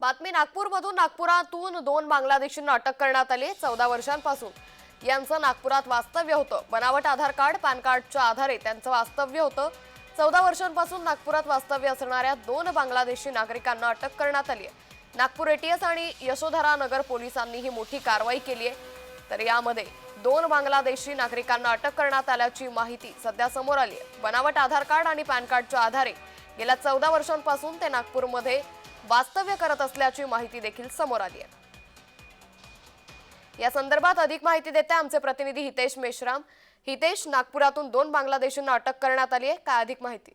बातमी नागपूरमधून. नागपुरातून दोन बांगलादेशींना अटक करण्यात आली चौदा वर्षांपासून. यांचं नागपुरात वास्तव्य होतं. बनावट आधार कार्ड पॅन कार्डच्या आधारे त्यांचं वास्तव्य होतं. चौदा वर्षांपासून नागपुरात वास्तव्य असणाऱ्या दोन बांगलादेशी नागरिकांना अटक करण्यात आली आहे. नागपूर एटीएस आणि यशोधरा नगर पोलिसांनी ही मोठी कारवाई केली आहे. तर यामध्ये दोन बांगलादेशी नागरिकांना अटक करण्यात आल्याची माहिती सध्या समोर आली आहे. बनावट आधार कार्ड आणि पॅन कार्डच्या आधारे गेल्या चौदा वर्षांपासून ते नागपूरमध्ये वास्तव्य करत असल्याची माहिती देखील समोर आली आहे. या संदर्भात अधिक माहिती देते आमचे प्रतिनिधी हितेश मेश्राम. हितेश नागपुरातून दोन बांगलादेशींना अटक करण्यात आली आहे. काय अधिक माहिती?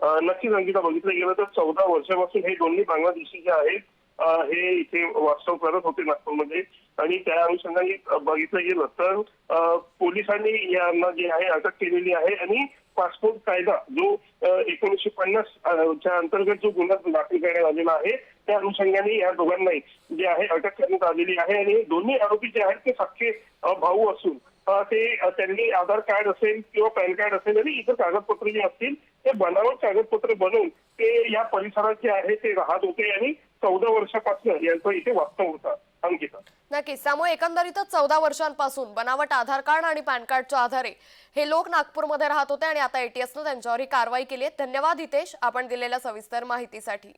नक्की नक्कीच अंकिता बघितलं गेलं तर चौदा वर्षापासून हे दोन्ही बांगलादेशी जे आहेत हे इथे वास्तव करत होते नागपूरमध्ये. आणि त्या अनुषंगाने बघितलं गेलं तर पोलिसांनी यांना जे आहे अटक केलेली आहे आणि पासपोर्ट कायदा जो एकोणीसशे पन्नास च्या अंतर्गत जो गुन्हा दाखल करण्यात आलेला आहे त्या अनुषंगाने या दोघांनाही जे आहे अटक करण्यात आलेली आहे आणि दोन्ही आरोपी जे आहेत ते सख्खे भाऊ असून ते त्यांनी आधार कार्ड असेल किंवा पॅन कार्ड असेल आणि इतर कागदपत्र जे असतील ते बनावट कागदपत्र बनवून ते या परिसरात जे आहे ते राहत होते आणि चौदा वर्षापासून यांचं इथे वास्तव होता अंकिता. नक्कीच. त्यामुळे एकंदरीतच चौदा वर्षांपासून बनावट आधार कार्ड आणि पॅन कार्डच्या आधारे हे लोक नागपूरमध्ये राहत होते आणि आता एटीएसनं त्यांच्यावर ही कारवाई केली आहे. धन्यवाद हितेश. आपण दिलेल्या सविस्तर माहितीसाठी.